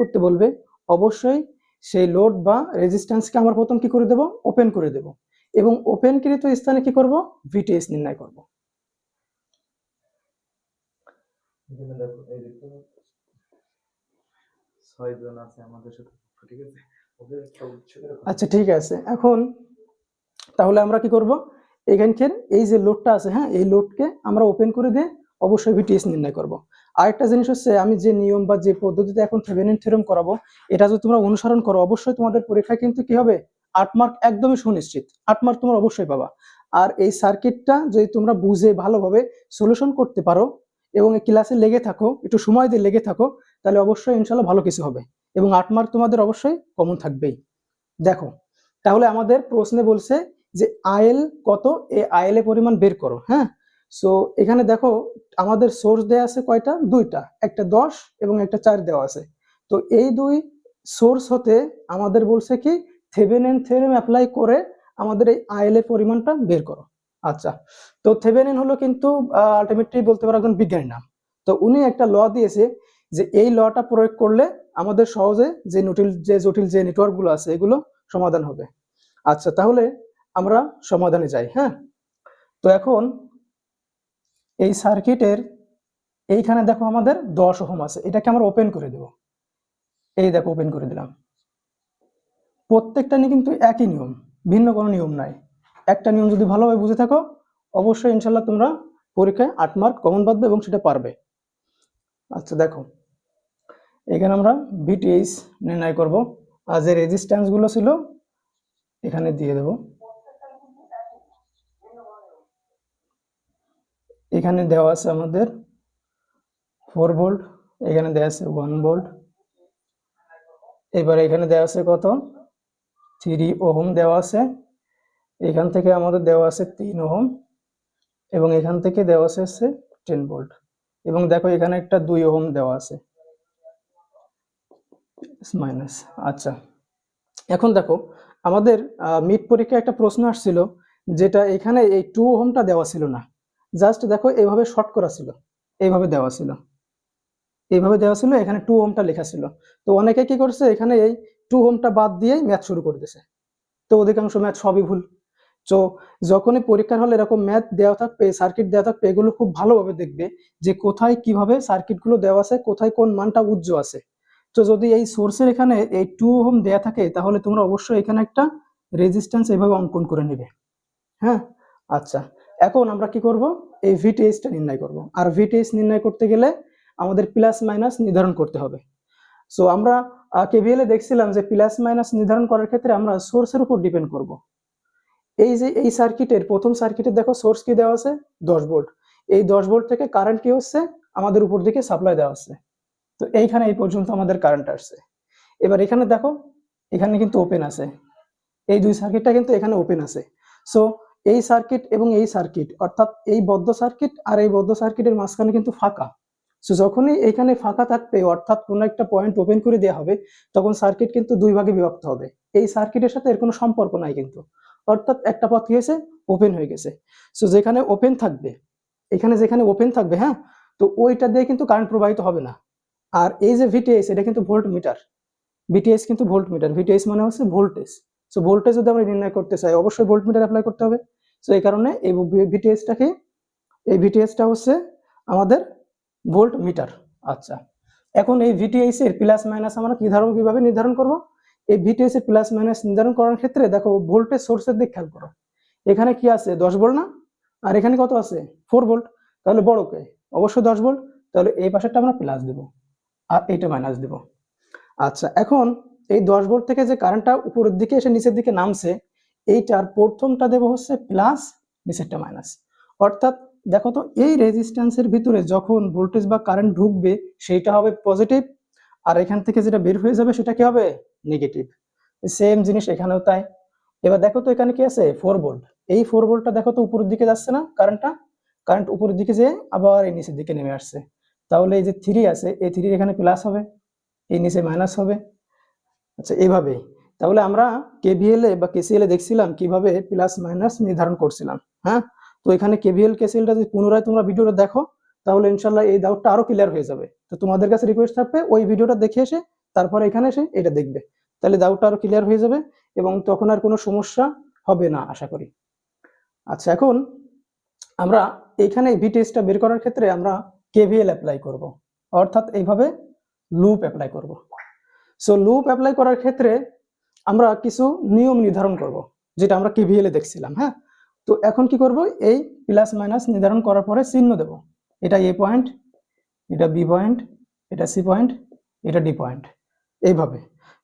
করতে বলবে অবশ্যই সেই লোড বা রেজিস্ট্যান্সকে আমরা প্রথম কি করে দেব? ওপেন করে দেব। এবং ওপেনকৃত স্থানে কি করব? ভিটিএস নির্ণয় করব। আচ্ছা ঠিক আছে। এখন তাহলে আমরা কি করব? এখানকার এই যে লোডটা আছে হ্যাঁ এই লোডকে আমরা ওপেন করে দিয়ে অবশ্যই ভিটিএস নির্ণয় করব। আরেকটা জিনিস হচ্ছে আমি যে নিয়ম বা যে পদ্ধতিতে এখন থেভেনিন থিওরেম করাবো, এটা যদি তোমরা অনুসরণ করো, অবশ্যই তোমাদের পরীক্ষায় কিন্তু কি হবে? আট মার্ক একদমই সুনিশ্চিত। আট মার্ক তোমরা অবশ্যই পাবা। আর এই সার্কিটটা যদি তোমরা বুঝে ভালোভাবে সলিউশন করতে পারো এবং এই ক্লাসে লেগে থাকো, একটু সময় দিয়ে লেগে থাকো, তাহলে অবশ্যই ইনশাল্লাহ ভালো কিছু হবে। এবং আট মার্ক তোমাদের অবশ্যই কমন থাকবেই। দেখো, তাহলে আমাদের প্রশ্নে বলছে যে আয়েল কত? এই আয়েলের পরিমাণ বের করো হ্যাঁ? সো এখানে দেখো, আমাদের সোর্স দেওয়া আছে কয়টা? দুইটা। একটা দশ এবং একটা চার দেওয়া আছে। তো এই দুই সোর্স হতে আমাদের বলছে কি থেভেনিন থিওরেম অ্যাপ্লাই করে আমাদের এই আইএল এর পরিমাণটা বের করো। আচ্ছা। তো থেভেনিন হলো কিন্তু আলটিমেটলি বলতে পারো একজন বিজ্ঞানী নাম। তো উনি একটা ল দিয়েছে যে এই লটা প্রয়োগ করলে আমাদের সহজে যে জটিল যে জটিল যে নেটওয়ার্কগুলো আছে, এগুলো সমাধান হবে। আচ্ছা তাহলে আমরা সমাধানে যাই হ্যাঁ? তো এখন এই সার্কিটের এইখানে দেখো আমাদের দশ ওহম আছে। এটাকে আমরা ওপেন করে দেব। এই দেখো ওপেন করে দিলাম। প্রত্যেকটা নিয়ে কিন্তু একই নিয়ম, ভিন্ন কোনো নিয়ম নাই। একটা নিয়ম যদি ভালোভাবে বুঝে থাকো, অবশ্যই ইনশাল্লাহ তোমরা পরীক্ষায় আট মার্ক কমন বাঁধবে এবং সেটা পারবে। আচ্ছা দেখো। এখানে আমরা ভিটিএইচ নির্ণয় করব। আর যে রেজিস্ট্যান্সগুলো ছিল, এখানে দিয়ে দেব। এখানে দেওয়া আছে আমাদের ফোর ভোল্ট এখানে দেওয়া আছে ওয়ান ভোল্ট এবার এখানে দেওয়া আছে কত? থ্রি ওহম দেওয়া আছে। এখান থেকে আমাদের দেওয়া আছে তিন ওহম এবং এখান থেকে দেওয়া আছে হচ্ছে টেন ভোল্ট এবং দেখো এখানে একটা দুই ওহম দেওয়া আছে। মাইনাস আচ্ছা। এখন দেখো, আমাদের মিট পরীক্ষায় একটা প্রশ্ন আসছিল যেটা এখানে এই টু ওহমটা দেওয়া ছিল না। জাস্ট দেখো এইভাবে শর্ট করা ছিল। এইভাবে দেওয়া ছিল। এইভাবে দেওয়া ছিল, এখানে টু ওহমটা লেখা ছিল। তো অনেকে কি করছে, এখানে এই টু ওহমটা বাদ দিয়েই ম্যাথ শুরু করে দিয়েছে। তো অধিকাংশ ম্যাথ সবই ভুল। তো যখনই পরীক্ষার হলে এরকম ম্যাথ দেওয়া থাকবে সার্কিট দেওয়া থাকবে, এগুলো খুব ভালোভাবে দেখবে যে কোথায় কীভাবে সার্কিটগুলো দেওয়া আছে, কোথায় কোন মানটা উজ্জ আছে। তো যদি এই সোর্সের এখানে এই টু ওহম দেয়া থাকে, তাহলে তোমরা অবশ্যই এখানে একটা রেজিস্ট্যান্স এভাবে অঙ্কন করে নেবে। হ্যাঁ? আচ্ছা। এখন আমরা কি করব? এই ভিটিএসটা নির্ণয় করব। আর ভিটিএস নির্ণয় করতে গেলে আমাদের প্লাস মাইনাস নির্ধারণ করতে হবে। সো আমরা কেভিএল দেখছিলাম যে প্লাস মাইনাস নির্ধারণ করার ক্ষেত্রে আমরা সোর্সের উপর ডিপেন্ড করব। এই যে, এই সার্কিটের প্রথম সার্কিটে দেখো সোর্স কি দেওয়া আছে? দশ ভোল্ট এই দশ ভোল্ট থেকে কারেন্ট কি হচ্ছে? আমাদের উপর দিকে সাপ্লাই দেওয়া হচ্ছে তো এইখানে এই পর্যন্ত আমাদের কারেন্ট আসছে। এবার এখানে দেখো, এখানে কিন্তু ওপেন আছে। এই দুই সার্কিটটা কিন্তু এখানে ওপেন আছে। সো এই সার্কিট এবং এই সার্কিট অর্থাৎ এই বদ্ধ সার্কিট আর এই বদ্ধ সার্কিটের মাঝখানে কিন্তু ফাঁকা। সো যখনই এখানে ফাঁকা থাকবে, অর্থাৎ কোনো একটা পয়েন্ট ওপেন করে দেওয়া হবে, তখন সার্কিট কিন্তু দুই ভাগে বিভক্ত হবে। এই সার্কিটের সাথে এর কোনো সম্পর্ক নাই কিন্তু। অর্থাৎ একটা পথ কি হয়েছে? ওপেন হয়ে গেছে। সো যেখানে ওপেন থাকবে, এখানে যেখানে ওপেন থাকবে হ্যাঁ? তো ওইটা দিয়ে কিন্তু কারেন্ট প্রবাহিত হবে না। আর এই যে ভিটিএস এটা কিন্তু ভোল্ট মিটার ভিটিএস কিন্তু ভোল্ট মিটার ভিটিএস মানে হচ্ছে ভোল্টেজ সো ভোল্টেজ যদি আমরা নির্ণয় করতে চাই, অবশ্যই ভোল্ট মিটার অ্যাপ্লাই করতে হবে। সো এই কারণে এই ভিটিএসটাকে এই ভিটিএসটা হচ্ছে আমাদের ভোল্ট মিটার আচ্ছা। এখন এই ভিটিএস এর প্লাস মাইনাস আমরা কি ধারণ কীভাবে নির্ধারণ করব? এই ভিটিএস এর প্লাস মাইনাস নির্ধারণ করার ক্ষেত্রে দেখো ভোল্টেজ সোর্সের দিক খেয়াল করো। এখানে কি আছে? দশ ভোল্ট না? আর এখানে কত আছে? ফোর ভোল্ট তাহলে বড়কে অবশ্যই দশ ভোল্ট তাহলে এই পাশেরটা আমরা প্লাস দেব। আর এইটা মাইনাস দেব। আচ্ছা এখন এই দশ ভোল্ট থেকে যে কারেন্টটা উপরের দিকে এসে নিচের দিকে নামছে, এইটার প্রথমটা দেবো হচ্ছে প্লাস নিচেরটা মাইনাস অর্থাৎ দেখো তো, এই রেজিস্ট্যান্সের ভিতরে যখন ভোল্টেজ বা কারেন্ট ঢুকবে, সেইটা হবে পজিটিভ আর এখান থেকে যেটা বের হয়ে যাবে সেটা কি হবে? নেগেটিভ সেম জিনিস এখানেও তাই। এবার দেখো তো, এখানে কি আছে? ফোর ভোল্ট এই ফোর ভোল্টটা দেখো তো, উপরের দিকে যাচ্ছে না কারেন্টটা কারেন্ট উপরের দিকে যেয়ে আবার এই নিচের দিকে নেমে আসছে। তাহলে এই যে থ্রি আছে, এই থ্রি এখানে প্লাস হবে, এই নিচে মাইনাস হবে। আচ্ছা এইভাবেই তাহলে আমরা কেভিএল এ বা কেসিএল এ দেখছিলাম কীভাবে প্লাস মাইনাস নির্ধারণ করছিলাম হ্যাঁ? তো এখানে কেভিএল কেসিএলটা যদি পুনরায় তোমরা ভিডিওটা দেখো, তাহলে ইনশাল্লাহ এই ডাউটটা আরও ক্লিয়ার হয়ে যাবে। তো তোমাদের কাছে রিকোয়েস্ট থাকবে ওই ভিডিওটা দেখে এসে, তারপরে এখানে এসে এটা দেখবে। তাহলে ডাউটটা আরও ক্লিয়ার হয়ে যাবে এবং তখন আর কোনো সমস্যা হবে না, আশা করি। আচ্ছা এখন আমরা এখানে ভিটিএসটা বের করার ক্ষেত্রে আমরা কেভিএল অ্যাপ্লাই করব। অর্থাৎ এইভাবে লুপ অ্যাপ্লাই করব। সো লুপ অ্যাপ্লাই করার ক্ষেত্রে আমরা কিছু নিয়ম নির্ধারণ করব, যেটা আমরা কেভিএল দেখছিলাম হ্যাঁ? তো এখন কি করব? এই প্লাস মাইনাস নির্ধারণ করার পরে চিহ্ন দেব। এটা এ পয়েন্ট এটা বি পয়েন্ট এটা সি পয়েন্ট এটা ডি পয়েন্ট এইভাবে।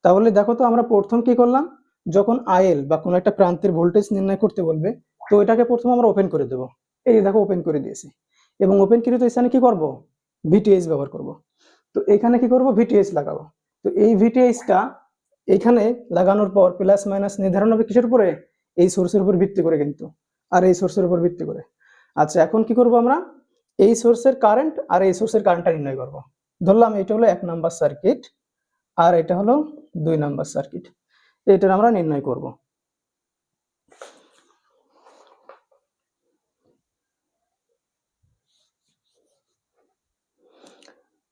তাহলে দেখো তো আমরা প্রথম কি করলাম? যখন আইএল বা কোনো একটা প্রান্তের ভোল্টেজ নির্ণয় করতে বলবে, তো এটাকে প্রথম আমরা ওপেন করে দেব। এই দেখো ওপেন করে দিয়েছি। এবং ওপেন করে তো এখানে কি করব? ভিটিএস ব্যবহার করব। তো এখানে কি করব? ভিটিএস লাগাবো। তো এই ভিটিএইচটা এখানে লাগানোর পর প্লাস মাইনাস নির্ধারণ হবে কিসের উপরে? এই সোর্সের উপর ভিত্তি করে কিন্তু। আর এই সোর্সের উপর ভিত্তি করে। আচ্ছা এখন কি করব আমরা? এই সোর্সের কারেন্ট আর এই সোর্সের কারেন্টটা নির্ণয় করব। ধরলাম এটা হলো এক নাম্বার সার্কিট আর এটা হলো দুই নাম্বার সার্কিট এটার আমরা নির্ণয় করব।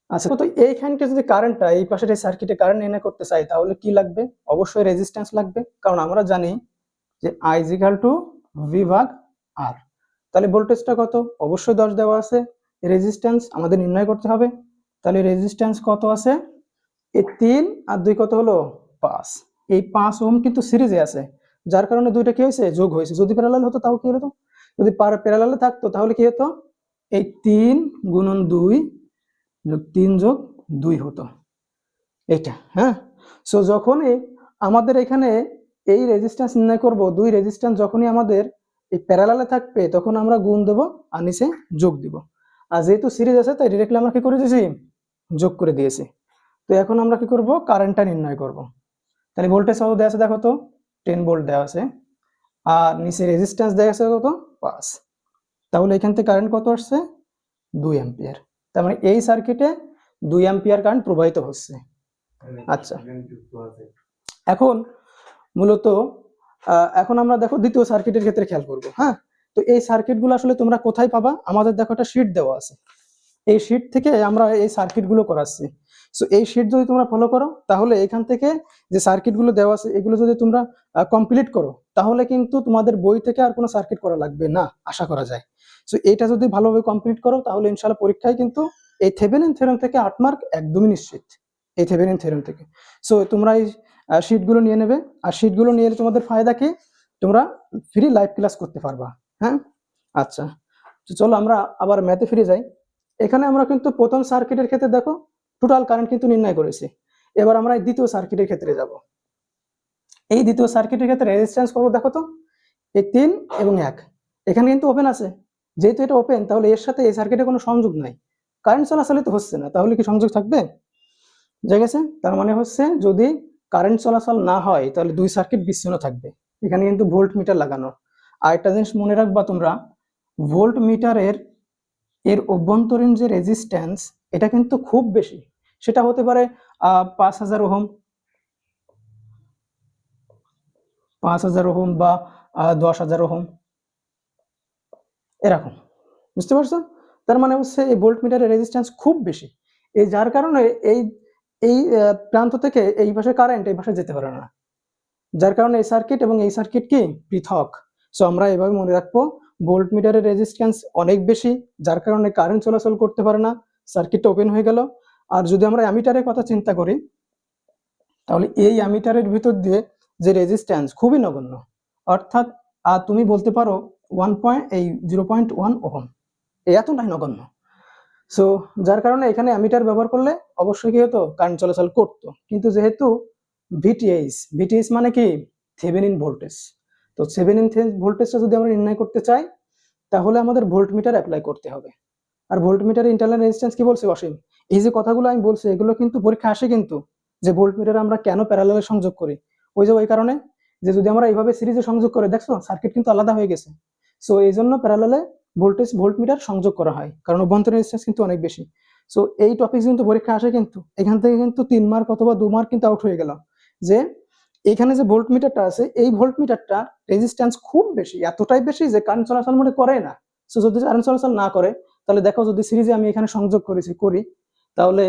আচ্ছা তো এইখানটা যদি কারেন্টটা এই পাশের এই সার্কিটে কারেন্ট নির্ণয় করতে চাই, তাহলে কি লাগবে? অবশ্যই রেজিস্ট্যান্স লাগবে, কারণ আমরা জানি যে আই ইজিক্যাল টু ভি ভাগ আর তাহলে ভোল্টেজটা কত? অবশ্যই দশ দেওয়া আছে। রেজিস্ট্যান্স আমাদের নির্ণয় করতে হবে। তাহলে রেজিস্ট্যান্স কত আছে? এই তিন আর দুই কত হলো? পাঁচ। এই পাঁচ ওম কিন্তু সিরিজে আছে। যার কারণে দুইটা কি হয়েছে? যোগ হয়েছে। যদি প্যারালাল হতো, তাও কি হতো? যদি প্যারালালে থাকতো, তাহলে কি হতো? এই তিন গুণন দুই যোগ তিন যোগ দুই হতো। এটা হ্যাঁ? সো যখনই আমাদের এখানে এই রেজিস্ট্যান্স নির্ণয় করব, দুই রেজিস্ট্যান্স যখনই আমাদের এই প্যারালালে থাকবে, তখন আমরা গুণ দেব আর নিচে যোগ দিব। আর যেহেতু সিরিজ আছে, তাই ডিরেক্টলি আমরা কি করে দিয়েছি? যোগ করে দিয়েছি। তো এখন আমরা কি করব? কারেন্টটা নির্ণয় করব। তাহলে ভোল্টেজ কত দেওয়া আছে দেখো তো? টেন ভোল্ট দেওয়া আছে। আর নিচে রেজিস্ট্যান্স দেওয়া আছে কত? পাঁচ। তাহলে এখান থেকে কারেন্ট কত আসছে? দুই অ্যাম্পিয়ার তার মানে এই সার্কিটে দুই অ্যাম্পিয়ার কারেন্ট প্রবাহিত হচ্ছে। আচ্ছা। এখন মূলত এখন আমরা দেখো দ্বিতীয় সার্কিটের ক্ষেত্রে খেয়াল করব হ্যাঁ? তো এই সার্কিটগুলো আসলে তোমরা কোথায় পাবা? আমাদের দেখো একটা শিট দেওয়া আছে। এই শিট থেকে আমরা এই সার্কিটগুলো করাচ্ছি। সো এই শিট যদি তোমরা ফলো করো, তাহলে এখান থেকে যে সার্কিটগুলো দেওয়া আছে, এগুলো যদি তোমরা কমপ্লিট করো, তাহলে কিন্তু তোমাদের বই থেকে আর কোনো সার্কিট করা লাগবে না, আশা করা যায়। সো এটা যদি ভালোভাবে কমপ্লিট করো, তাহলে ইনশাল্লাহ পরীক্ষায় কিন্তু এই থেভেনিন থেরম থেকে আট মার্ক একদমই নিশ্চিত। এই থেভেনিন থেরম থেকে। সো তোমরা এই শিটগুলো নিয়ে নেবে। আর শিটগুলো নিয়ে তোমাদের ফায়দা কি? তোমরা ফ্রি লাইভ ক্লাস করতে পারবা। হ্যাঁ? আচ্ছা। চলো আমরা আবার ম্যাথে ফিরে যাই। এখানে আমরা কিন্তু প্রথম সার্কিটের ক্ষেত্রে দেখো টোটাল কারেন্ট কিন্তু নির্ণয় করেছি। এবার আমরা দ্বিতীয় সার্কিটের ক্ষেত্রে যাব। এই দ্বিতীয় সার্কিটের ক্ষেত্রে রেজিস্ট্যান্স কত দেখো তো? এই তিন এবং এক। এখানে কিন্তু ওপেন আছে। যেহেতু এটা ওপেন তাহলে এর সাথে এই সার্কিটে কোনো সংযোগ নাই। কারেন্ট চলাচলে তো হচ্ছে না, তাহলে কি সংযোগ থাকবে? বুঝা গেছে, তার মানে হচ্ছে যদি কারেন্ট চলাচল না হয়, তাহলে দুই সার্কিট বিচ্ছিন্ন থাকবে। এখানে কিন্তু ভোল্ট মিটার লাগানো। আর একটা জিনিস মনে রাখবা তোমরা ভোল্ট মিটারের এর অভ্যন্তরীণ যে রেজিস্ট্যান্স এটা কিন্তু খুব বেশি। সেটা হতে পারে পাঁচ হাজার ওহম। পাঁচ হাজার ওহম বা দশ হাজার ওহম। এরকম। বুঝতে পারছ? তার মানে হচ্ছে এই ভোল্ট মিটারের রেজিস্ট্যান্স খুব বেশি। এই যার কারণে এই এই প্রান্ত থেকে এই পাশে কারেন্ট এই পাশে যেতে পারে না। যার কারণে এই সার্কিট এবং এই সার্কিট কি? পৃথক। সো আমরা এভাবে মনে রাখব ভোল্ট মিটারের রেজিস্ট্যান্স অনেক বেশি, যার কারণে কারেন্ট চলাচল করতে পারে না সার্কিটটা ওপেন হয়ে গেল। আর যদি আমরা অ্যামিটারের কথা চিন্তা করি, তাহলে এই অ্যামিটারের ভিতর দিয়ে যে রেজিস্ট্যান্স খুবই নগণ্য। অর্থাৎ আর তুমি বলতে পারো ওয়ান পয়েন্ট এই জিরো পয়েন্ট ওয়ান ওহম এতটাই নগণ্য। সো যার কারণে এখানে অ্যামিটার ব্যবহার করলে অবশ্যই কি হতো? কারেন্ট চলাচল করতো। কিন্তু যেহেতু ভিটিএইচ ভিটিএইচ মানে কি? থেভেনিন ভোল্টেজ তো সেভেন থেভেনিন ভোল্টেজটা যদি আমরা নির্ণয় করতে চাই, তাহলে আমাদের ভোল্ট মিটার অ্যাপ্লাই করতে হবে। আর ভোল্ট মিটারের ইন্টারনাল রেজিস্ট্যান্স কি বলছে অসীম? এই যে কথাগুলো আমি বলছি, এগুলো কিন্তু পরীক্ষা আসে কিন্তু যে ভোল্ট মিটার আমরা কেন প্যারালালে সংযোগ করি? ওই যে ওই কারণে যে যদি আমরা এইভাবে সিরিজে সংযোগ করে, দেখছ? সার্কিট কিন্তু আলাদা হয়ে গেছে। সো এই জন্য প্যারালালে ভোল্টেজ ভোল্ট মিটার সংযোগ করা হয়, কারণ অভ্যন্তরীণ রেজিস্ট্যান্স কিন্তু অনেক বেশি। সো এই টপিক কিন্তু পরীক্ষা আসে কিন্তু। এখান থেকে কিন্তু তিন মার্ক অথবা দু মার্ক কিন্তু আউট হয়ে গেল। যে এখানে যে ভোল্ট মিটারটা আছে, এই ভোল্ট মিটারটা রেজিস্ট্যান্স খুব বেশি, এতটাই বেশি যে কারেন্ট চলাচল মনে করে না। সো যদি কারেন্ট চলাচল না করে, তাহলে দেখো যদি সিরিজে আমি এখানে সংযোগ করেছি করি, তাহলে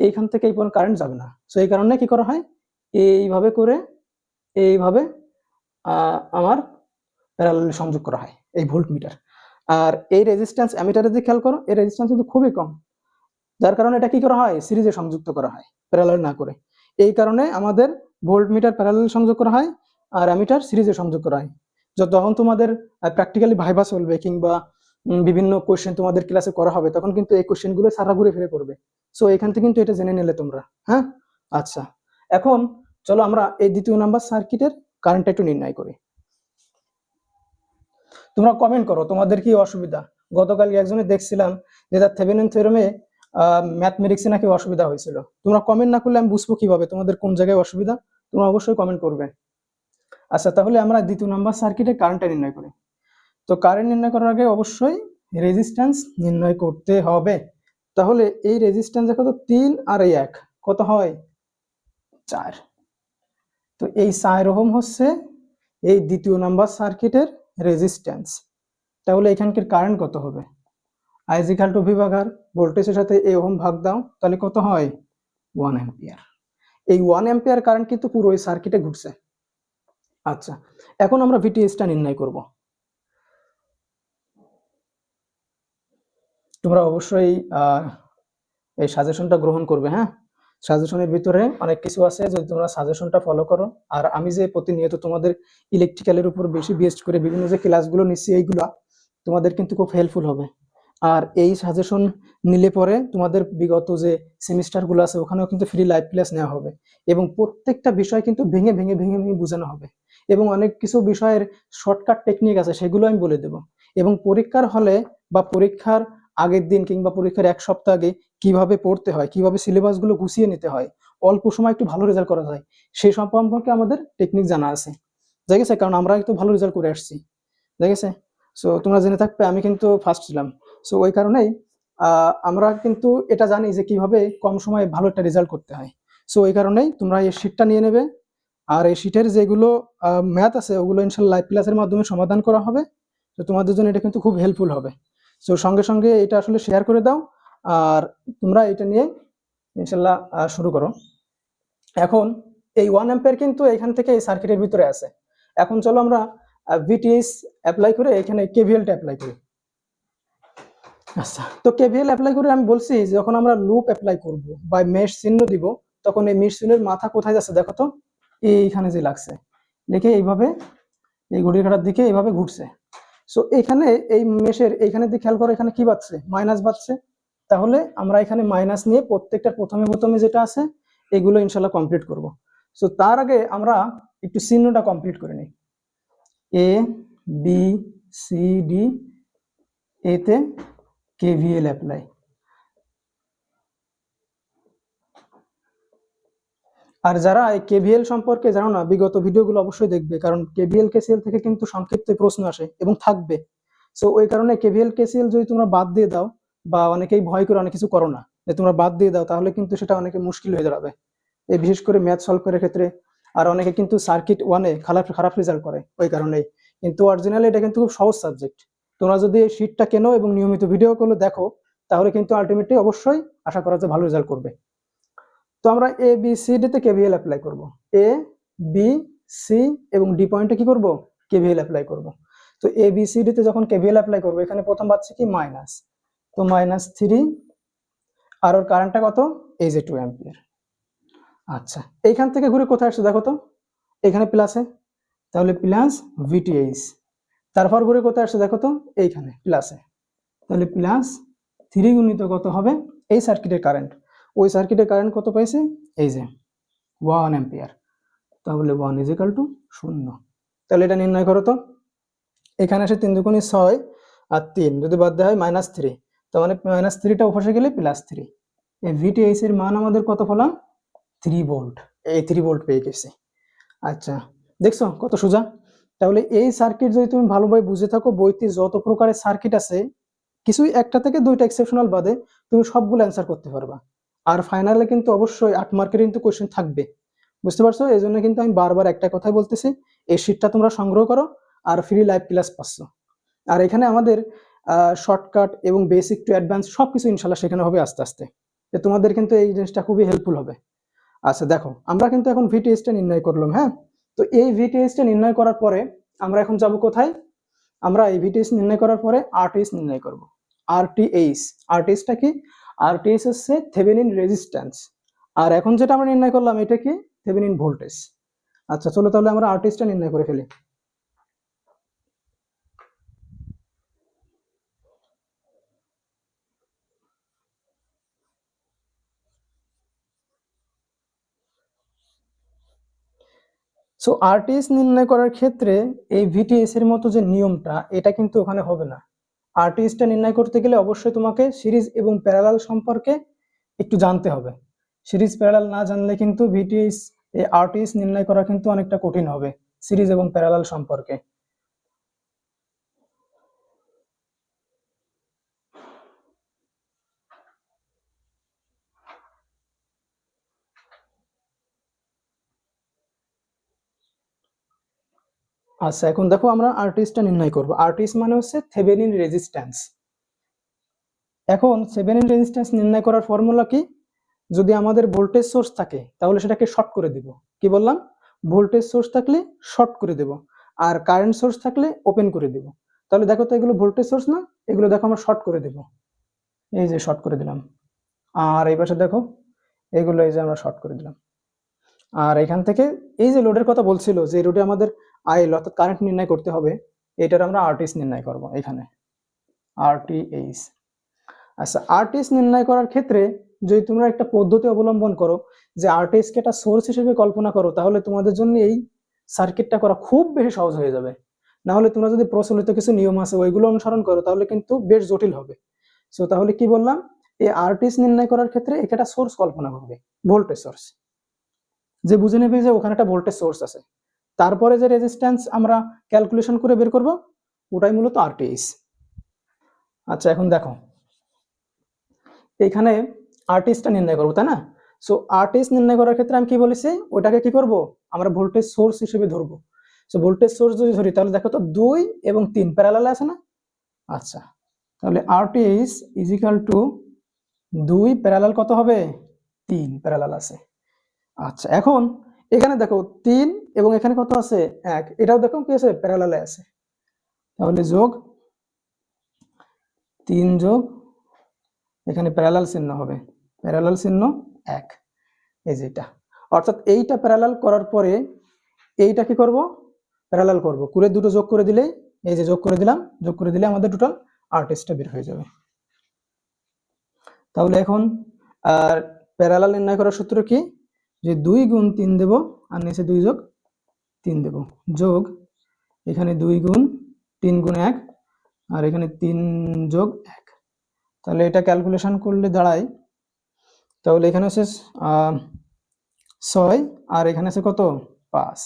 এইখান থেকে এই পর্যন্ত কারেন্ট যাবে না। সো এই কারণে কি করা হয়? এইভাবে করে, এইভাবে আমার প্যারালাল সংযোগ করা হয়, এই ভোল্ট মিটার আর এই রেজিস্ট্যান্স অ্যামিটারে যদি খেয়াল করো, এই রেজিস্ট্যান্স কিন্তু খুবই কম। যার কারণে এটা কি করা হয়? সিরিজে সংযুক্ত করা হয় প্যারালাল না করে। এই কারণে আমাদের ভোল্ট মিটার প্যারালাল সংযোগ করা হয় আর অ্যামিটার সিরিজে সংযোগ করা হয়। যখন তোমাদের প্র্যাকটিক্যালি ভাইবা চলবে কিংবা বিভিন্ন কোয়েশ্চেন তোমাদের ক্লাসে করা হবে, তখন কিন্তু এই কোশ্চেনগুলো সারা ঘুরে ফিরে করবে সো এখান থেকে কিন্তু এটা জেনে নিলে তোমরা হ্যাঁ? আচ্ছা এখন চলো আমরা এই দ্বিতীয় নাম্বার সার্কিটের কারেন্টটা একটু নির্ণয় করি। তোমরা কমেন্ট করো, তোমাদের কি অসুবিধা? গতকাল একজনে দেখছিলাম যে তার থেভেনিন থিওরেমে ম্যাথমেটিক্সে নাকি অসুবিধা হয়েছিল? তোমরা কমেন্ট না করলে আমি বুঝব কীভাবে? তোমাদের কোন জায়গায় অসুবিধা? তোমরা অবশ্যই কমেন্ট করবে। আচ্ছা তাহলে আমরা দ্বিতীয় নাম্বার সার্কিটে কারেন্টটা নির্ণয় করি। তো কারেন্ট নির্ণয় করার আগে অবশ্যই রেজিস্ট্যান্স নির্ণয় করতে হবে। তাহলে এই রেজিস্ট্যান্স দেখো তো, তিন আর এই এক, কত হয়? চার। তো এই চার ওহম হচ্ছে এই দ্বিতীয় নাম্বার সার্কিটের রেজিস্ট্যান্স তাহলে এখানকার কারেন্ট কত হবে? আইজিক্যাল টু বিভাগার ভোল্টেজের সাথে এই ওহম ভাগ দাও, তাহলে কত হয়? ওয়ান অ্যাম্পিয়ার এই ওয়ান অ্যাম্পিয়ার কারেন্ট কিন্তু পুরো এই সার্কিটে ঘুরছে। আচ্ছা এখন আমরা ভিটিএসটা নির্ণয় করব। তোমরা অবশ্যই এই সাজেশনটা গ্রহণ করবে হ্যাঁ? সাজেশনের ভিতরে অনেক কিছু আছে, যদি তোমরা সাজেশনটা ফলো করো। আর আমি যে প্রতিনিয়ত তোমাদের ইলেকট্রিক্যালের উপর বেশি বেস্ট করে বিভিন্ন যে ক্লাসগুলো নিচ্ছি, এইগুলা তোমাদের কিন্তু খুব হেল্পফুল হবে। আর এই সাজেশন নিলে পরে তোমাদের বিগত যে সেমিস্টারগুলো আছে, ওখানেও কিন্তু ফ্রি লাইভ ক্লাস নেওয়া হবে। এবং প্রত্যেকটা বিষয় কিন্তু ভেঙে ভেঙে ভেঙে ভেঙে বোঝানো হবে। এবং অনেক কিছু বিষয়ের শর্টকাট টেকনিক আছে, সেগুলো আমি বলে দেব। এবং পরীক্ষার হলে বা পরীক্ষার আগের দিন কিংবা পরীক্ষার এক সপ্তাহ আগে কীভাবে পড়তে হয়, কীভাবে সিলেবাসগুলো গুছিয়ে নিতে হয়, অল্প সময় একটু ভালো রেজাল্ট করা যায় সেই সম্পর্কে আমাদের টেকনিক জানা আছে। ঠিক আছে? কারণ আমরা একটু ভালো রেজাল্ট করে আসছি। ঠিক আছে? সো তোমরা জেনে থাকবে, আমি কিন্তু ফার্স্ট ছিলাম। সো ওই কারণেই আমরা কিন্তু এটা জানি যে কীভাবে কম সময়ে ভালো একটা রেজাল্ট করতে হয়। সো এই কারণেই তোমরা এই শীটটা নিয়ে নেবে। আর এই শীটের যেগুলো ম্যাথ আছে, ওগুলো ইনশাল্লাহ লাইভ ক্লাসের মাধ্যমে সমাধান করা হবে। তো তোমাদের জন্য এটা কিন্তু খুব হেল্পফুল হবে। সো সঙ্গে সঙ্গে এটা আসলে শেয়ার করে দাও। আর তোমরা এটা নিয়ে ইনশাল্লাহ শুরু করো। এখন, এই ওয়ান অ্যাম্পের কিন্তু এখান থেকে এই সার্কিটের ভিতরে আছে। এখন চলো আমরা ভিটিএস অ্যাপ্লাই করে এখানে কেভিএলটা অ্যাপ্লাই করি। আচ্ছা। তো কেভিএল অ্যাপ্লাই করে আমি বলছি যখন আমরা লুপ অ্যাপ্লাই করব বা মেশ চিহ্ন দিব, তখন এই মেশ চিহ্নের মাথা কোথায় যাচ্ছে দেখো তো? এইখানে যে লাগছে। লিখে এইভাবে এই ঘড়ির কাটার দিকে এইভাবে ঘুরছে। সো এখানে এই মেশের এইখানে দিয়ে খেয়াল করো, এখানে কি বাজছে? মাইনাস বাজছে। তাহলে আমরা এখানে মাইনাস নিয়ে প্রত্যেকটার প্রথমে প্রথমে যেটা আছে, এগুলো ইনশাল্লাহ কমপ্লিট করব। সো তার আগে আমরা একটু চিহ্নটা কমপ্লিট করে নিই। এ বি সি ডি এতে কেভিএল অ্যাপ্লাই আর যারা কেভিএল সম্পর্কে জানো না, বিগত ভিডিওগুলো অবশ্যই দেখবে, কারণ কেভিএল কেসিএল থেকে কিন্তু সংক্ষিপ্ত প্রশ্ন আসে এবং থাকবে। সো ওই কারণে কেভিএল কেসিএল যদি তোমরা বাদ দিয়ে দাও, বা অনেকেই ভয় করে অনেক কিছু করো না, যে তোমরা বাদ দিয়ে দাও, তাহলে কিন্তু সেটা অনেকে মুশকিল হয়ে দাঁড়াবে। এই বিশেষ করে ম্যাথ সলভ করার ক্ষেত্রে, আর অনেকে কিন্তু সার্কিট ওয়ানে খারাপ খারাপ রেজাল্ট করে, ওই কারণেই। কিন্তু অরিজিনালি এটা কিন্তু খুব সহজ সাবজেক্ট তোমরা যদি এই শীটটা কেনো এবং নিয়মিত ভিডিওগুলো দেখো, তাহলে কিন্তু আলটিমেটলি অবশ্যই আশা করা যায় ভালো রেজাল্ট করবে। তো আমরা এ বি সি ডি তে কেভিএল অ্যাপ্লাই করব। এ বি সি এবং ডি পয়েন্টে কি করব? কেভিএল অ্যাপ্লাই করব। তো এ বি সি ডি তে যখন কেভিএল অ্যাপ্লাই করব, এখানে প্রথম পাচ্ছি কি? মাইনাস তো মাইনাস থ্রি আর ওর কারেন্টটা কত? এই যে টু অ্যাম্পিয়ার আচ্ছা এইখান থেকে ঘুরে কোথায় আসছে দেখো তো? এখানে প্লাসে তাহলে প্লাস ভিটিএইচ তারপর ঘুরে কোথায় আসছে দেখো তো? এইখানে প্লাসে তাহলে প্লাস থ্রি গুণিত কত হবে? এই সার্কিটের কারেন্ট ওই সার্কিটের কারেন্ট কত পাইছে? এই যে ওয়ান অ্যাম্পিয়ার তাহলে ওয়ান ইজ ইকাল টু শূন্য। তাহলে এটা নির্ণয় করো তো। এখানে আসে তিন দুগুণি ছয় আর তিন। যদি বাদ দেওয়া হয় মাইনাস থ্রি তার মানে মাইনাস থ্রিটা উপসে গেলে প্লাস থ্রি এই ভিটিএইচ এর মান আমাদের কত পেলাম? থ্রি ভোল্ট এই থ্রি ভোল্ট পেয়ে গেছি। আচ্ছা দেখছ কত সোজা? তাহলে এই সার্কিট যদি তুমি ভালোভাবে বুঝে থাকো, বইতে যত প্রকারের সার্কিট আছে, কিছুই একটা থেকে দুইটা এক্সেপশনাল বাদে তুমি সবগুলো অ্যান্সার করতে পারবা। আর ফাইনালে কিন্তু অবশ্যই আট মার্কের কিন্তু কোয়েশ্চেন থাকবে। বুঝতে পারছ? এই জন্য কিন্তু আমি বারবার একটা কথাই বলতেছি, এই শিটটা তোমরা সংগ্রহ করো আর ফ্রি লাইভ ক্লাস পাচ্ছ। আর এখানে আমাদের শর্টকাট এবং বেসিক টু অ্যাডভান্স সব কিছু ইনশাল্লাহ সেখানে হবে আস্তে আস্তে। তোমাদের কিন্তু এই জিনিসটা খুবই হেল্পফুল হবে। আচ্ছা দেখো, আমরা কিন্তু এখন ভিটিএসটা নির্ণয় করলাম হ্যাঁ? তো এই ভিটিএসটা নির্ণয় করার পরে আমরা এখন যাব কোথায়? আমরা এই ভিটিএস নির্ণয় করার পরে আরটিএস নির্ণয় করব। আরটিএস আরটিএসটা কি? আরটিএস হচ্ছে থেভেনিন রেজিস্ট্যান্স আর এখন যেটা আমরা নির্ণয় করলাম, এটা কি? থেভেনিন ভোল্টেজ আচ্ছা চলো তাহলে আমরা আরটিএসটা নির্ণয় করে ফেলি। সো আরটিএস নির্ণয় করার ক্ষেত্রে এই ভিটিএস এর মতো যে নিয়মটা, এটা কিন্তু ওখানে হবে না। আরটিএসটা নির্ণয় করতে গেলে অবশ্যই তোমাকে সিরিজ এবং প্যারালাল সম্পর্কে একটু জানতে হবে। সিরিজ প্যারালাল না জানলে কিন্তু ভিটিএস এই নির্ণয় করা কিন্তু অনেকটা কঠিন হবে, সিরিজ এবং প্যারালাল সম্পর্কে। আচ্ছা এখন দেখো আমরা আর্টিস্টটা নির্ণয় করব। আর্টিস্ট মানে হচ্ছে থেভেনিন রেজিস্ট্যান্স এখন থেভেনিন রেজিস্ট্যান্স নির্ণয় করার ফর্মুলা কি? যদি আমাদের ভোল্টেজ সোর্স থাকে, তাহলে সেটাকে শর্ট করে দিব। কি বললাম? ভোল্টেজ সোর্স থাকলে শর্ট করে দেব, আর কারেন্ট সোর্স থাকলে ওপেন করে দেব। তাহলে দেখো তো এগুলো ভোল্টেজ সোর্স না? এগুলো দেখো আমরা শর্ট করে দেব। এই যে শর্ট করে দিলাম। আর এই পাশে দেখো, এগুলো এই যে আমরা শর্ট করে দিলাম। আর এখান থেকে এই যে লোডের কথা বলছিল, যে রোডে আমাদের আইএল অর্থাৎ কারেন্ট নির্ণয় করতে হবে, এটার আমরা আরটিএস নির্ণয় করব এখানে। আরটিএইচ আচ্ছা আরটিএস নির্ণয় করার ক্ষেত্রে যদি তোমরা একটা পদ্ধতি অবলম্বন করো যে আরটিএস কে একটা সোর্স হিসেবে কল্পনা করো, তাহলে তোমাদের জন্য এই সার্কিটটা করা খুব বেশি সহজ হয়ে যাবে। না হলে তোমরা যদি প্রচলিত কিছু নিয়ম আছে, ওইগুলো অনুসরণ করো, তাহলে কিন্তু বেশ জটিল হবে। সো তাহলে কি বললাম? এই আরটিএস নির্ণয় করার ক্ষেত্রে একে একটা সোর্স কল্পনা করবে ভোল্টেজ সোর্স যে বুঝে নেবে যে ওখানে একটা ভোল্টেজ সোর্স আছে। তারপরে যে রেজিস্ট্যান্স আমরা ক্যালকুলেশন করে বের করব, ওটাই মূলত আরটিএস আচ্ছা এখন দেখো। এখানে আরটিএসটা নির্ণয় করব, তাই না? সো আরটিএস নির্ণয় করার ক্ষেত্রে আমি কি বলেছি? ওটাকে কি করব? আমরা ভোল্টেজ সোর্স হিসেবে ধরবো। সো ভোল্টেজ সোর্স যদি ধরি, তাহলে দেখো তো দুই এবং তিন প্যারালাল আছে না? আচ্ছা তাহলে আরটিএস ইজ ইকাল টু দুই প্যারালাল কত হবে? তিন প্যারালাল আছে। আচ্ছা এখন এখানে দেখো তিন এবং এখানে কত আছে? এক। এটাও দেখো কি আছে? প্যারালালে আছে। তাহলে যোগ তিন যোগ, এখানে প্যারালাল চিহ্ন হবে। প্যারালাল চিহ্ন এক। এই যে এটা। অর্থাৎ এইটা প্যারালাল করার পরে এইটা কি করব? প্যারালাল করব। করে দুটো যোগ করে দিলেই, এই যে যোগ করে দিলাম, যোগ করে দিলে আমাদের টোটাল আর্টিস্টটা বের হয়ে যাবে। তাহলে এখন, আর প্যারালাল নির্ণয় করার সূত্র কি? যে দুই গুণ তিন দেব, আর নিচে দুই যোগ তিন দেব। যোগ, এখানে দুই গুণ, তিন গুণ এক, আর এখানে তিন যোগ এক। তাহলে এটা ক্যালকুলেশন করলে দাঁড়ায়। তাহলে এখানে হচ্ছে ছয়, আর এখানে আছে কত? পাঁচ।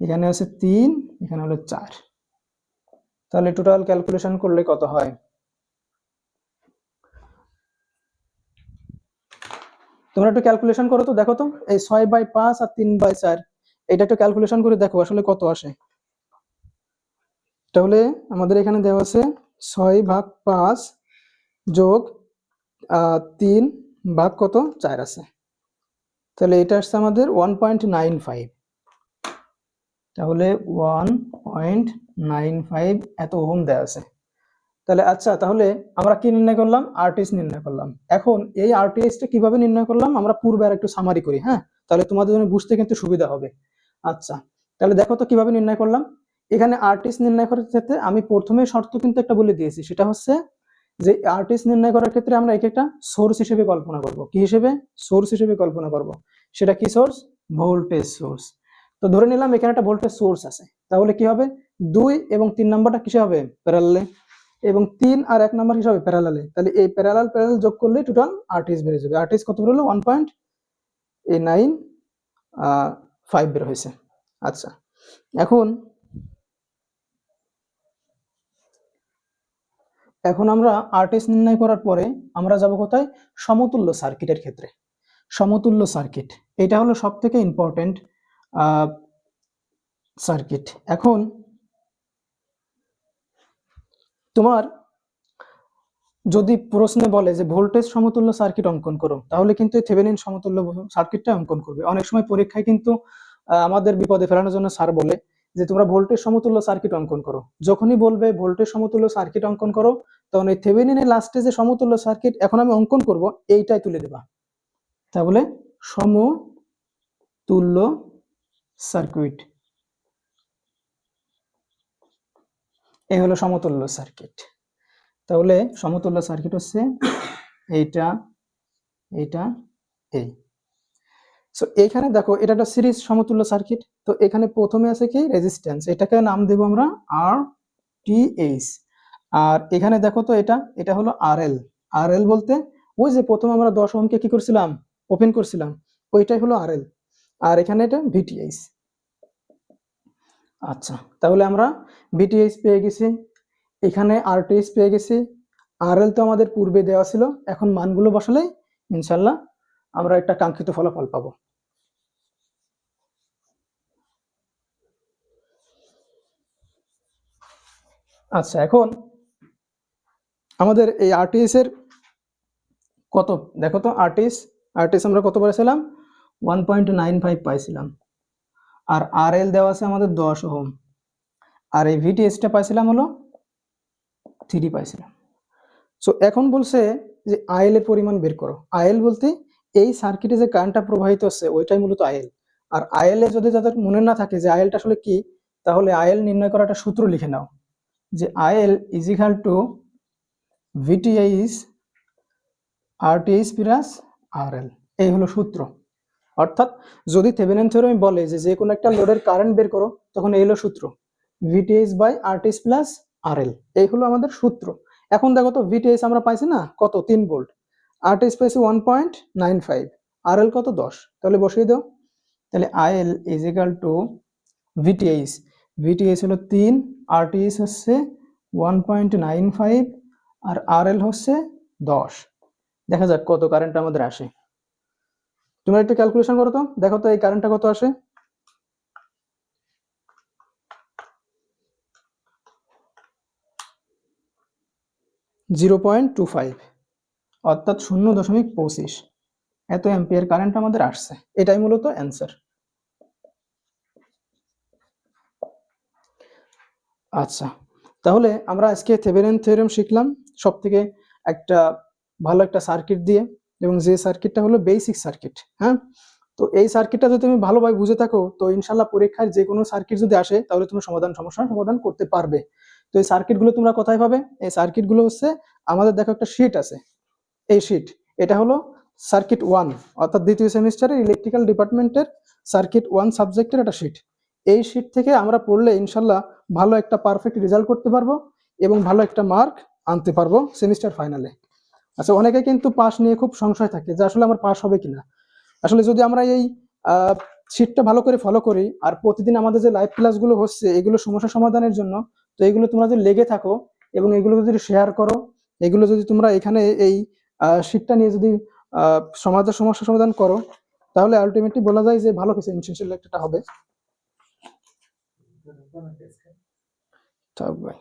এখানে আছে তিন, এখানে হলো চার। তাহলে টোটাল ক্যালকুলেশন করলে কত হয়? তোমরা একটু ক্যালকুলেশন করো তো, দেখো তো। এই ছয় বাই পাঁচ আর তিন বাই চার। এটা একটু ক্যালকুলেশন করে দেখো আসলে কত আসে। তাহলে আমাদের এখানে দেওয়া আছে ছয় ভাগ পাঁচ যোগ তিন ভাগ কত? চার আছে। তাহলে এটা আসছে আমাদের ওয়ান পয়েন্ট নাইন ফাইভ তাহলে ওয়ান পয়েন্ট নাইন ফাইভ এত ওহম দেওয়া আছে। তাহলে আচ্ছা তাহলে আমরা কি নির্ণয় করলাম? আরটিএস নির্ণয় করলাম। এখন এই আরটিএসটা কীভাবে নির্ণয় করলাম? আমরা পূর্বে আর একটু সামারি করি হ্যাঁ? তাহলে তোমাদের জন্য বুঝতে কিন্তু সুবিধা হবে। আচ্ছা তাহলে দেখো তো কীভাবে নির্ণয় করলাম। এখানে আর্টিস্ট নির্ণয় করার ক্ষেত্রে আমি প্রথমে শর্ত কিন্তু একটা বলে দিয়েছি। সেটা হচ্ছে যে আর্টিস্ট নির্ণয় করার ক্ষেত্রে আমরা একে একটা সোর্স হিসেবে কল্পনা করব। কি হিসেবে? সোর্স হিসেবে কল্পনা করব। সেটা কি সোর্স ভোল্টেজ সোর্স তো ধরে নিলাম এখানে একটা ভোল্টেজ সোর্স আছে। তাহলে কি হবে? দুই এবং তিন নাম্বারটা কিসে হবে? প্যারালালে এবং তিন আর এক নাম্বার হিসাবে প্যারালালে তাহলে এই প্যারালাল প্যারালাল যোগ করলে টোটাল আরটিএস বেড়ে যাবে। আর্টিস্ট কত বেরোলো ওয়ান পয়েন্ট এই নাইন ফাইভ বের হয়েছে। আচ্ছা এখন এখন আমরা আর্টিস্ট নির্ণয় করার পরে আমরা যাব কোথায়? সমতুল্য সার্কিটের ক্ষেত্রে। সমতুল্য সার্কিট, এটা হলো সব থেকে ইম্পর্টেন্ট সার্কিট। এখন তোমার যদি প্রশ্নে বলে যে ভোল্টেজ সমতুল্য সার্কিট অঙ্কন করো, তাহলে কিন্তু থেভেনিন সমতুল্য সার্কিটটা অঙ্কন করবে। অনেক সময় পরীক্ষায় কিন্তু আমাদের বিপদে ফেলানোর জন্য স্যার বলে যে তোমরা ভোল্টেজ সমতুল্য সার্কিট অঙ্কন করো। যখনই বলবে ভোল্টেজ সমতুল্য সার্কিট অঙ্কন করো, তখন এই থেভেনিনের লাস্টে যে সমতুল্য সার্কিট এখন আমি অঙ্কন করব, এইটাই তুলে দেবা। তাহলে সমতুল্য সার্কিট। এই হলো সমতুল্য সার্কিট। তাহলে সমতুল্য সার্কিট হচ্ছে এইটা এইটা এই সো এখানে দেখো, এটা একটা সিরিজ সমতুল্য সার্কিট তো এখানে প্রথমে আছে কি? রেজিস্ট্যান্স এটাকে নাম দেব আমরা আর টি এইচ আর এখানে দেখো তো এটা এটা হলো আর এল আর এল বলতে, ওই যে প্রথম আমরা দশ ওমকে কি করছিলাম? ওপেন করছিলাম। ওইটাই হলো আর এল আর এখানে এটা ভিটিএইচ আচ্ছা তাহলে আমরা ভিটিএইচ পেয়ে গেছি। এখানে আরটিএইচ পেয়ে গেছি। আরএল তো আমাদের পূর্বে দেওয়া ছিল, এখন মানগুলো বসালে ইনশাল্লাহ আমরা একটা কাঙ্ক্ষিত ফলাফল পাবো। আচ্ছা এখন আমাদের এই আরটিএস এর কত? দেখো তো আরটিএস আরটিএস আমরা কত পেয়েছিলাম ওয়ান পয়েন্ট নাইন ফাইভ পাইছিলাম। আর আর এল দেওয়া আছে আমাদের দশ ওহম। আর এই ভিটিএসটা পাইছিলাম হলো থ্রি পাইছিলাম। সো এখন বলছে যে আইএল এর পরিমাণ বের করো। আইএল বলতে এই সার্কিটে যে কারেন্টটা প্রবাহিত হচ্ছে, ওইটাই মূলত আইএল। আর আইএল এ যদি তাদের মনে না থাকে যে আইএলটা আসলে কি, তাহলে আইএল নির্ণয় করার একটা সূত্র লিখে নাও। যে IL is equal to VTH RTH plus R L এই হলো সূত্র। অর্থাৎ যদি থেভেনিন থিওরেম বলে যে যে কোনো একটা লোডের কারেন্ট বের করো, তখন এই হলো সূত্র। VTH by RTH plus RL. এই হলো আমাদের সূত্র। এখন দেখো তো ভিটিএইচ আমরা পাইছি না? কত? তিন ভোল্ট। আরটিএইচ পাইছি one point nine five RL কত? দশ। তাহলে বসিয়ে দাও। তাহলে IL is equal to VTH VTH হলো তিন আরটিএইচ হচ্ছে ওয়ান পয়েন্ট নাইন ফাইভ আর আরএল হচ্ছে দশ। দেখা যাক কত কারেন্ট আমাদের আসে। তোমরা একটু ক্যালকুলেশন করো তো। দেখো তো এই কারেন্টটা কত আসে? জিরো পয়েন্ট টু ফাইভ, অর্থাৎ শূন্য দশমিক পঁচিশ। এত অ্যাম্পিয়ার কারেন্ট আমাদের আসছে। এটাই মূলত অ্যান্সার আচ্ছা তাহলে আমরা আজকে থেভেনিন থিওরেম শিখলাম। সব থেকে একটা ভালো একটা সার্কিট দিয়ে, এবং যে সার্কিটটা হলো বেসিক সার্কিট হ্যাঁ? তো এই সার্কিটটা যদি তুমি ভালোভাবে বুঝে থাকো, তো ইনশাল্লাহ পরীক্ষায় যে কোনো সার্কিট যদি আসে, তাহলে তুমি সমাধান, সমস্যার সমাধান করতে পারবে। তো এই সার্কিটগুলো তোমরা কোথায় পাবে? এই সার্কিটগুলো হচ্ছে আমাদের দেখো একটা শিট আছে। এই শিট এটা হলো সার্কিট ওয়ান অর্থাৎ দ্বিতীয় সেমিস্টারের ইলেকট্রিক্যাল ডিপার্টমেন্টের সার্কিট ওয়ান সাবজেক্টের একটা শিট এই শিট থেকে আমরা পড়লে ইনশাল্লাহ ভালো একটা পারফেক্ট রেজাল্ট করতে পারব এবং ভালো একটা মার্ক আনতে পারব সেমিস্টার ফাইনালে আচ্ছা অনেকে কিন্তু পাস নিয়ে খুব সংশয় থাকে যে আসলে আমার পাস হবে কিনা। আসলে যদি আমরা এই শিটটা ভালো করে ফলো করি আর প্রতিদিন আমাদের যে লাইভ ক্লাসগুলো হচ্ছে, এগুলো সমস্যা সমাধানের জন্য তো এগুলো তোমরা যদি লেগে থাকো এবং এগুলো যদি শেয়ার করো, এগুলো যদি তোমরা এখানে এই শিটটা নিয়ে যদি সমাজের সমস্যা সমাধান করো, তাহলে আলটিমেটলি বলা যায় যে ভালো কিছু ইনসেনশিয়াল একটা হবে। তবে